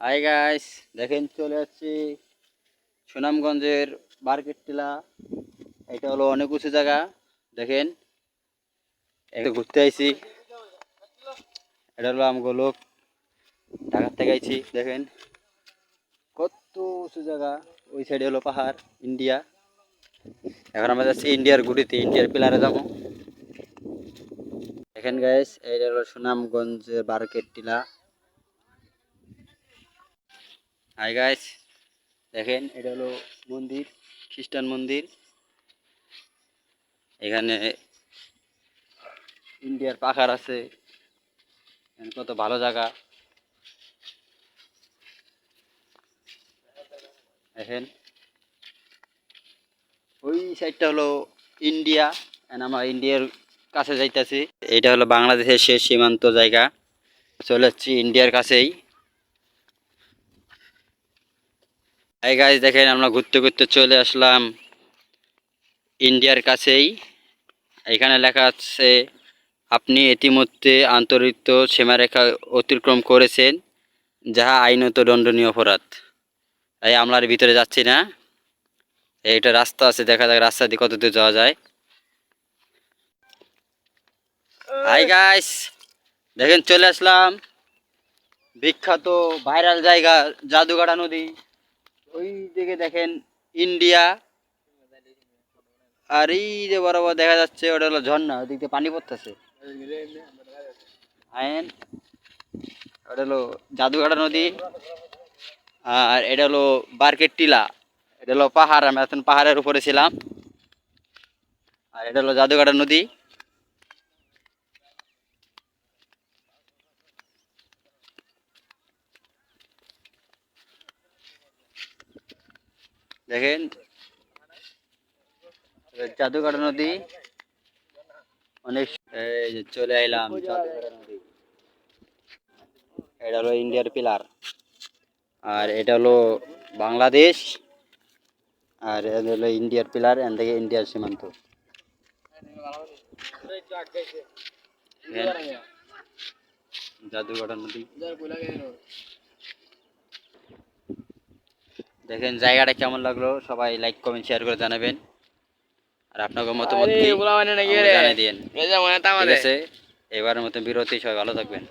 Hi guys দেখেন চলে যাচ্ছি সুনামগঞ্জের মার্কেট টিলা এটা হলো অনেক উঁচু জায়গা, দেখেন। একটু ঘুরতে আইছি। এটা হলো আমগো লোক, ঢাকার থেকে আইছি, দেখেন। কত উঁচু জায়গা, ওই সাইডে হলো পাহাড়, ইন্ডিয়া। এখন আমরা যাচ্ছি ইন্ডিয়ার গুড়িতে ইন্ডিয়ার পিলারে যাব। দেখেন গাইস এটা হলো সুনামগঞ্জের মার্কেট টিলা হাই গাইস দেখেন এটা হলো মন্দির, খ্রিস্টান মন্দির। এখানে ইন্ডিয়ার পাখার আছে কত ভালো জায়গা। দেখেন, ওই সাইডটা হলো ইন্ডিয়া আমরা ইন্ডিয়ার কাছে যাইতেছি। এটা হলো বাংলাদেশের শেষ সীমান্ত জায়গা। চলে ইন্ডিয়ার কাছেই। এই গাছ দেখেন আমরা ঘুরতে ঘুরতে চলে আসলাম ইন্ডিয়ার কাছেই। এখানে লেখা আছে, আপনি ইতিমধ্যে আন্তরিত সীমারেখা অতিক্রম করেছেন, যাহা আইনত দণ্ডনীয় অপরাধ। তাই আমরা ভিতরে যাচ্ছি না। এইটা রাস্তা আছে, দেখা যাক রাস্তা দিয়ে কত দূর যাওয়া যায়। হাই গাইস দেখেন চলে আসলাম বিখ্যাত ভাইরাল জায়গা জাদুগাড়া নদী। ওই দিকে দেখেন ইন্ডিয়া। আর এই যে বরাবর দেখা যাচ্ছে, ওটা হলো ঝর্ণা ওদিক দিয়ে পানি পড়তেছে। আইন ওটা হলো জাদুঘাটা নদী। আর এটা হলো বার্কেট টিলা, এটা হলো পাহাড় আমি এখন পাহাড়ের উপরে ছিলাম। আর এটা হলো জাদুঘাটা নদী। দেখেন জাদুঘাটা নদী। অনেক চলে আইলাম এটা হলো ইন্ডিয়ার পিলার। আর এটা হলো বাংলাদেশ। আর এটা হলো ইন্ডিয়ার পিলার, এখান থেকে ইন্ডিয়ার সীমান্ত। জাদুঘাটা নদী। দেখেন জায়গাটা কেমন লাগল? সবাই লাইক কমেন্ট শেয়ার করে জানাবেন। আর আপনাকে মতামত আমাকে জানিয়ে দিন। ঠিক আছে? এবারের মতো বিরতি সবাই ভালো থাকবেন।